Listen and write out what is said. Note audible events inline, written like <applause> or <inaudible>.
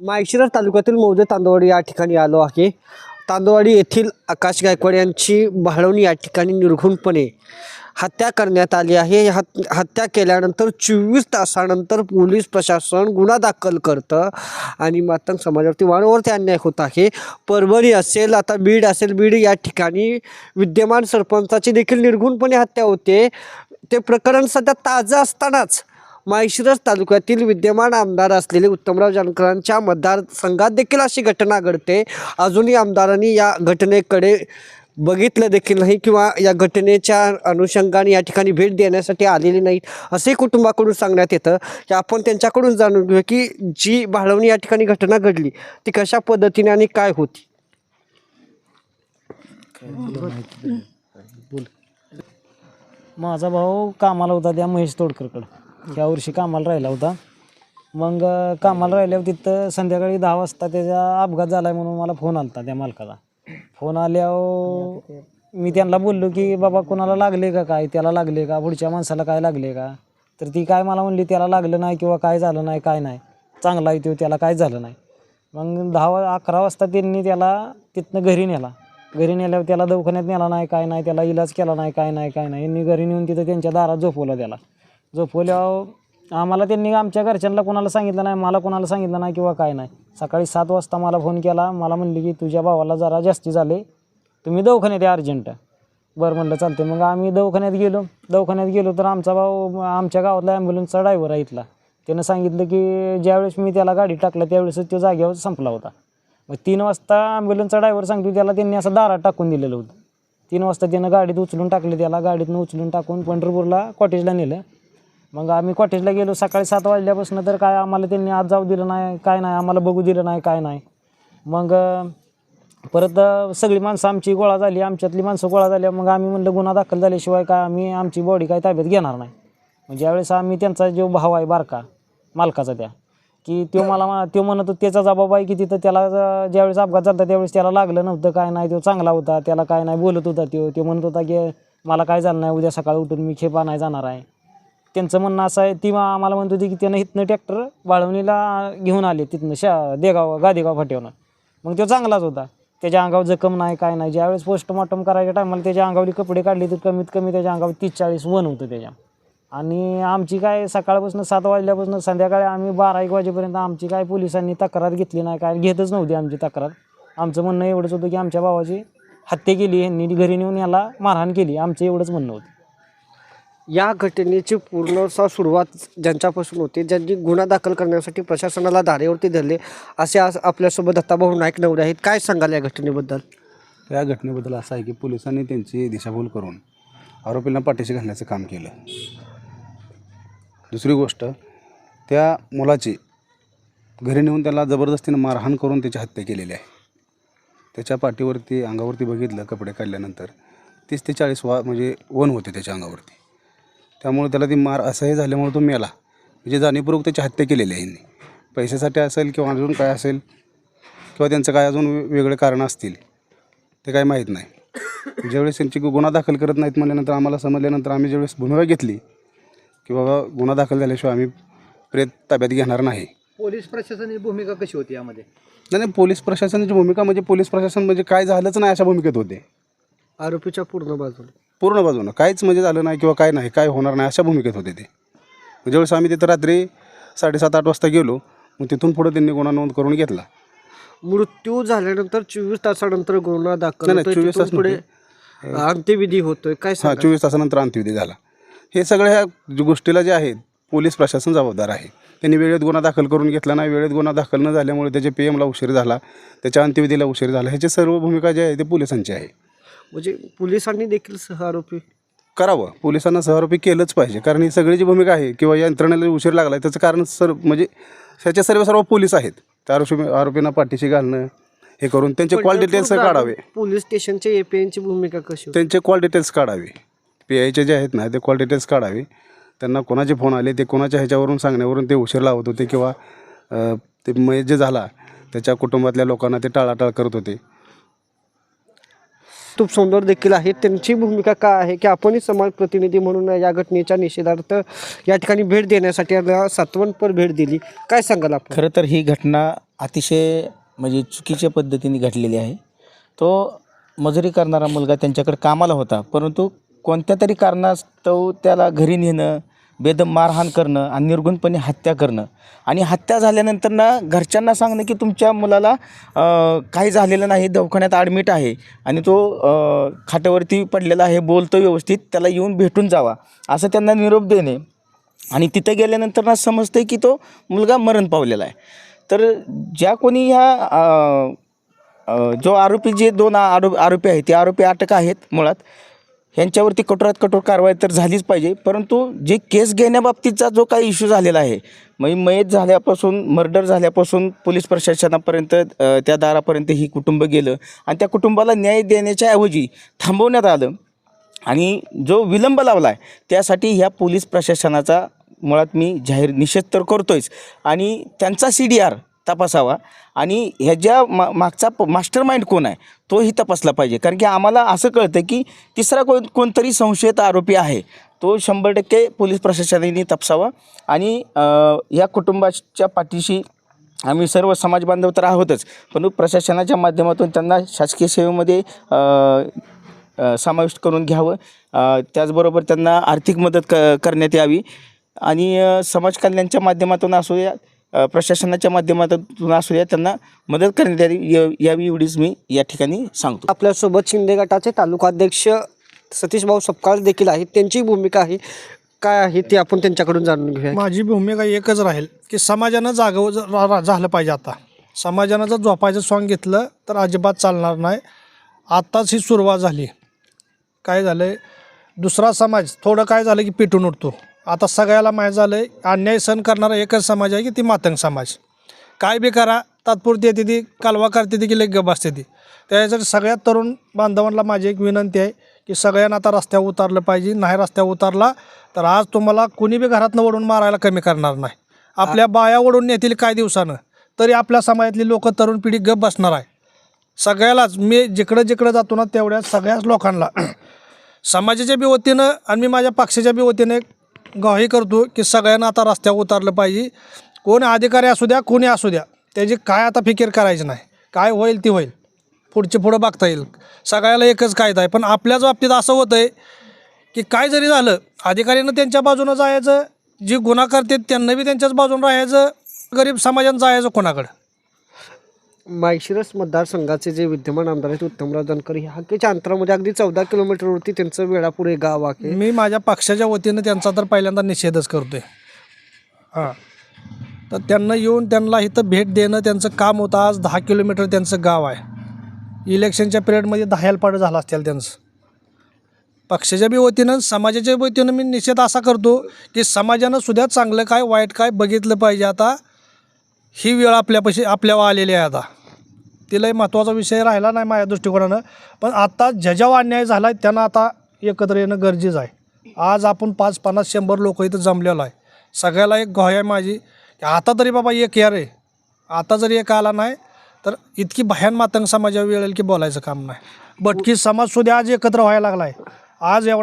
माळशिरस तालुक्यातील मौजे तांदवाडी या ठिकाणी आलो आहे. तांदवाडी येथील आकाश गायकवाड यांची भाळवणी या ठिकाणी निर्घुणपणे हत्या करण्यात आली आहे. हत हत्या केल्यानंतर चोवीस तासानंतर पोलीस प्रशासन गुन्हा दाखल करतं आणि मातंग समाजावरती वाणवरती अन्याय होत आहे. परभणी असेल आता बीड असेल बीड या ठिकाणी विद्यमान सरपंचाची देखील निर्घुणपणे हत्या होते. ते प्रकरण सध्या ताजं असतानाच माळशिरस तालुक्यातील विद्यमान आमदार असलेले उत्तमराव जानकरांच्या मतदारसंघात देखील अशी घटना घडते. अजूनही आमदारांनी या घटनेकडे बघितलं देखील नाही किंवा या घटनेच्या अनुषंगाने या ठिकाणी भेट देण्यासाठी आलेली नाहीत असे कुटुंबाकडून सांगण्यात येतं. की आपण त्यांच्याकडून जाणून घेऊ की जी भाळवणी या ठिकाणी घटना घडली ती कशा पद्धतीने आणि काय होती? माझा भाऊ कामाला होता त्या महेश तोडकरकडं. ह्या वर्षी कामाला राहिला होता. मग कामाला राहिल्यावर तिथं संध्याकाळी दहा वाजता त्याचा अपघात झाला म्हणून मला फोन आला त्या मालकाचा फोन आल्यावर मी त्यांना बोललो की बाबा कोणाला लागले का काय? त्याला लागले का? पुढच्या माणसाला काय लागले का? तर ती काय मला म्हणली त्याला लागलं नाही किंवा काय झालं नाही काय नाही. चांगला आहे तो त्याला काय झालं नाही. मग दहा वा अकरा वाजता त्यांनी त्याला तिथनं घरी नेला. घरी नेल्यावर त्याला दवाखान्यात नेला नाही काय नाही त्याला इलाज केला नाही काय नाही काय नाही. यांनी घरी नेऊन तिथं त्यांच्या दारात झोपवलं त्याला. झोपवल्यावर आम्हाला त्यांनी आमच्या घरच्यांना कोणाला सांगितलं नाही मला कोणाला सांगितलं नाही किंवा काय नाही. सकाळी सात वाजता मला फोन केला मला म्हणली की तुझ्या भावाला जरा जास्ती झाले तुम्ही दवाखान्यात या अर्जंट. बरं म्हणलं चालते मग आम्ही दवाखान्यात गेलो. दवाखान्यात गेलो तर आमचा भाऊ आमच्या गावातला ॲम्ब्युलन्सचा ड्रायव्हर आहे इथला. त्यानं सांगितलं की ज्यावेळेस मी त्याला गाडी टाकलं त्यावेळेसच तो जागेवर संपला होता. मग तीन वाजता ॲम्ब्युलन्सचा ड्रायव्हर सांगतो त्याला त्यांनी असं दारात टाकून दिलेलं होतं. तीन वाजता त्यानं गाडीत उचलून टाकले त्याला गाडीतनं उचलून टाकून पंढरपूरला कॉटेजला नेलं. मग आम्ही कॉटेजला गेलो सकाळी सात वाजल्यापासून तर काय आम्हाला त्यांनी आज जाऊ दिलं नाही काय नाही आम्हाला बघू दिलं नाही काय नाही. मग परत सगळी माणसं आमची गोळा झाली आमच्यातली माणसं गोळा झाली मग आम्ही म्हणलं गुन्हा दाखल झाल्याशिवाय काय आम्ही आमची बॉडी काय ताब्यात घेणार नाही. म्हणजे मग ज्यावेळेस आम्ही त्यांचा जो भाव आहे बारका मालकाचा त्या की तो मला मा- तो म्हणत होता, त्याचा जबाब आहे की तिथं त्याला ज्यावेळेस अपघात झाला त्यावेळेस त्याला लागलं नव्हतं काय नाही तो चांगला होता त्याला काय नाही बोलत होता तो तो म्हणत होता की मला काय झालं नाही उद्या सकाळी उठून मी खेपा नाही जाणार आहे. त्यांचं म्हणणं असं आहे ती आम्हाला म्हणत होती की त्यानं इथनं ट्रॅक्टर वाळवणीला घेऊन आले तिथनं शा देगाव गादेगाव फाट्यावनं मग तो चांगलाच होता. त्याच्या अंगावर जखम नाही काय नाही. ज्यावेळेस पोस्टमॉर्टम करायच्या टायमाला त्याच्या अंगावली कपडे काढले तर कमीत कमी त्याच्या अंगावर तीस चाळीस वन होतं त्याच्या. आणि आमची काय सकाळपासून सात वाजल्यापासून संध्याकाळी आम्ही बारा एक वाजेपर्यंत आमची काय पोलिसांनी तक्रार घेतली नाही काय घेतच नव्हती आमची तक्रार. आमचं म्हणणं एवढंच होतं की आमच्या भावाची हत्या केली यांनी घरी नेऊन याला मारहाण केली. आमचं एवढंच म्हणणं होतं. या घटनेची पूर्णसा सुरुवात ज्यांच्यापासून होती ज्यांनी गुन्हा दाखल करण्यासाठी प्रशासनाला धारेवरती धरले असे आज आपल्यासोबत दत्ताभाऊ नाईक नवरे आहेत. काय सांगाल या घटनेबद्दल? या घटनेबद्दल असं आहे की पोलिसांनी त्यांची दिशाभूल करून आरोपींना पाठीशी घालण्याचं काम केलं. दुसरी गोष्ट त्या मुलाची घरी नेऊन त्याला जबरदस्तीनं मारहाण करून त्याची हत्या केलेली आहे. त्याच्या पाठीवरती अंगावरती बघितलं कपडे काढल्यानंतर तीस ते चाळीस वा म्हणजे वन होते त्याच्या अंगावरती. त्यामुळे त्याला ती मार असह्य झाल्यामुळे तो मेला. म्हणजे जाणीवपूर्वक त्याची हत्या केलेली आहे यांनी. पैशासाठी असेल किंवा अजून काय असेल किंवा त्यांचं काय अजून वेगळे कारणं असतील ते काही माहीत नाही. ज्यावेळेस त्यांची गुन्हा दाखल करत नाहीत म्हणल्यानंतर आम्हाला समजल्यानंतर आम्ही ज्यावेळेस भूमिका घेतली की बाबा गुन्हा दाखल झाल्याशिवाय आम्ही प्रेत ताब्यात घेणार नाही. पोलीस प्रशासनाची भूमिका कशी होती यामध्ये? नाही नाही, पोलीस प्रशासनाची भूमिका म्हणजे पोलीस प्रशासन म्हणजे काय झालंच नाही अशा भूमिकेत होते. आरोपीच्या पूर्ण बाजूला पूर्ण बाजूनं. काहीच म्हणजे झालं नाही किंवा काय नाही काय होणार नाही अशा भूमिकेत होते ते. ज्यावेळेस आम्ही तिथं रात्री साडेसात आठ वाजता गेलो मग तिथून पुढे त्यांनी गुन्हा नोंद करून घेतला. मृत्यू झाल्यानंतर चोवीस तासानंतर गुन्हा दाखल नाही, नाही, होतोय. 24 तास पुढे अंत्यविधी होतोय काय हां? चोवीस तासानंतर अंत्यविधी झाला. हे सगळ्या ह्या जी गोष्टीला जे आहेत पोलीस प्रशासन जबाबदार आहे. त्यांनी वेळेत गुन्हा दाखल करून घेतला नाही वेळेत गुन्हा दाखल न झाल्यामुळे त्याच्या पी एमला उशीर झाला त्याच्या अंत्यविधीला उशीर झाला. ह्याची सर्व भूमिका जी आहे ते पोलिसांची आहे. म्हणजे पोलिसांनी देखील सह आरोपी करावं. पोलिसांना सहआरोपी केलंच पाहिजे. कारण ही सगळी जी भूमिका आहे किंवा या यंत्रणेला उशीर लागला आहे त्याचं कारण सर म्हणजे ह्याचे सर्व सर्व पोलीस आहेत. त्या आरोपी आरोपींना पाठीशी घालणं हे करून त्यांचे कॉल डिटेल्स काढावे. पोलीस स्टेशनचे एपीएनची भूमिका कशी? त्यांचे कॉल डिटेल्स काढावे. पी आयचे जे आहेत ना ते कॉल डिटेल्स काढावे. त्यांना कोणाचे फोन आले ते कोणाच्या ह्याच्यावरून सांगण्यावरून ते उशीर लावत होते किंवा ते मय जे झाला त्याच्या कुटुंबातल्या लोकांना ते टाळाटाळ करत होते. खूप सुंदर देखील आहेत त्यांची भूमिका काय आहे की आपणही समाज प्रतिनिधी म्हणून या घटनेच्या निषेधार्थ या ठिकाणी भेट देण्यासाठी याला सातवणपर भेट दिली. काय सांगाल आपण? खरं तर ही घटना अतिशय म्हणजे चुकीच्या पद्धतीने घडलेली आहे. तो मजुरी करणारा मुलगा त्यांच्याकडे कामाला होता परंतु कोणत्या तरी कारणास्तव त्याला घरी नेणं बेदम मारहाण करणं आणि निर्गुणपणे हत्या करणं. आणि हत्या झाल्यानंतर ना घरच्यांना सांगणं की तुमच्या मुलाला काही झालेलं नाही दवाखान्यात ॲडमिट आहे आणि तो खाटावरती पडलेला आहे बोलतो व्यवस्थित त्याला येऊन भेटून जावा असं त्यांना निरोप देणे. आणि तिथं गेल्यानंतर ना समजतं की तो मुलगा मरण पावलेला आहे. तर ज्या कोणी ह्या जो आरोपी जे दोन आरोप आरोपी आहेत ते आरोपी अटक आहेत मुळात. ह्यांच्यावरती कठोरात कठोर कारवाई तर झालीच पाहिजे. परंतु जे केस घेण्याबाबतीचा जो काही इश्यू झालेला आहे मग मयत झाल्यापासून मर्डर झाल्यापासून पोलीस प्रशासनापर्यंत त्या दारापर्यंत ही कुटुंब गेलं आणि त्या कुटुंबाला न्याय देण्याच्या ऐवजी थांबवण्यात आलं. आणि जो विलंब लावला आहे त्यासाठी ह्या पोलीस प्रशासनाचा मुळात मी जाहीर निषेध तर करतोयच. आणि त्यांचा सी डी आर तपासावा. आणि ह्याच्या मा मागचा प मास्टर माइंड कोण आहे तोही तपासला पाहिजे. कारण की आम्हाला असं कळतं की तिसरा कोण कोणतरी संशयित आरोपी आहे तो शंभर टक्के पोलीस प्रशासनाने तपासावा. आणि या कुटुंबाच्या पाठीशी आम्ही सर्व समाज बांधव तर आहोतच पण प्रशासनाच्या माध्यमातून त्यांना शासकीय सेवेमध्ये समाविष्ट करून घ्यावं. त्याचबरोबर त्यांना आर्थिक मदत क करण्यात यावी. आणि समाजकल्याणच्या समाज कल्याणच्या माध्यमातून असू या प्रशासनाच्या माध्यमातून असू या त्यांना मदत करण्यात यावी या- यावी एवढीच मी या ठिकाणी सांगतो. आपल्यासोबत शिंदे गटाचे तालुकाध्यक्ष सतीश भाऊ सपकाळ देखील आहेत. त्यांची भूमिका आहे काय आहे ते आपण त्यांच्याकडून जाणून घेऊया. माझी भूमिका एकच राहील की समाजानं जागव झालं पाहिजे आता. समाजानं जर झोपायचं सॉंग घेतलं तर अजिबात चालणार नाही. आत्ताच ही सुरुवात झाली. काय झालं आहे दुसरा समाज थोडं काय झालं की पेटून उठतो. आता सगळ्याला माहीत झालं आहे अन्याय सहन करणारा एकच समाज आहे की ती मातंग समाज. काय बी करा तात्पुरती येते ती कालवा करते ती की लई गप असते ती. त्याच्यासाठी सगळ्यात तरुण बांधवांना माझी एक विनंती आहे की सगळ्यांना आता रस्त्यावर उतरलं पाहिजे. नाही रस्त्यावर उतरला तर आज तुम्हाला कुणी बी घरातनं ओढून मारायला कमी करणार नाही. आपल्या बाया ओढून नेतील काय दिवसानं तरी आपल्या समाजातली लोक तरुण पिढी गप बसणार आहे. सगळ्यालाच मी जिकडं जिकडं जातो ना तेवढ्या सगळ्याच लोकांना. <clears throat> समाजाच्या बी वतीनं आणि मी माझ्या पक्षाच्या बी वतीनं एक ग्वाही करतो की सगळ्यांना आता रस्त्यावर उतरलं पाहिजे. कोण अधिकारी असू द्या कोणी असू द्या. त्याची काय आता फिकीर करायची नाही. काय होईल ती होईल. पुढचे पुढं बघता येईल. सगळ्याला एकच कायदा आहे. पण आपल्याच बाबतीत असं होतं आहे की काय जरी झालं अधिकाऱ्यांना त्यांच्या बाजूनं जायचं जी गुन्हा करतात त्यांना बी त्यांच्याच बाजूनं राहायचं गरीब समाजानं जायचं कोणाकडं? माळशिरस मतदारसंघाचे जे विद्यमान आमदार आहेत उत्तमराव जानकर हे हाकेच्या अंतरामध्ये अगदी चौदा किलोमीटरवरती त्यांचं वेळापुरे गाव आहे. मी माझ्या पक्षाच्या वतीनं त्यांचा तर पहिल्यांदा निषेधच करतोय. हां. तर त्यांना येऊन त्यांना इथं भेट देणं त्यांचं काम होतं. आज दहा किलोमीटर त्यांचं गाव आहे. इलेक्शनच्या पिरियडमध्ये दहायलपाड झाला असतील त्यांचं. पक्षाच्या बी वतीनं समाजाच्या वतीनं मी निषेध असा करतो की समाजानं सुद्धा चांगलं काय वाईट काय बघितलं पाहिजे आता. ही वेळ आपल्यापाशी आपल्यावर आलेली आहे आता. तिलाही महत्त्वाचा विषय राहिला नाही माझ्या दृष्टिकोनानं. पण आता ज्या अन्याय झाला आहे त्यांना आता एकत्र येणं गरजेचं आहे. आज आपण पाच पन्नास शंभर लोक इथं जमलेलो आहे. सगळ्याला एक गोय आहे माझी. की आता तरी बाबा एक या रे आता जरी एक आला नाही तर इतकी भयान मातंग समाजावर वेळेल की बोलायचं काम नाही. भटकी समाज सुद्धा आज एकत्र व्हायला लागला आहे आज एवढा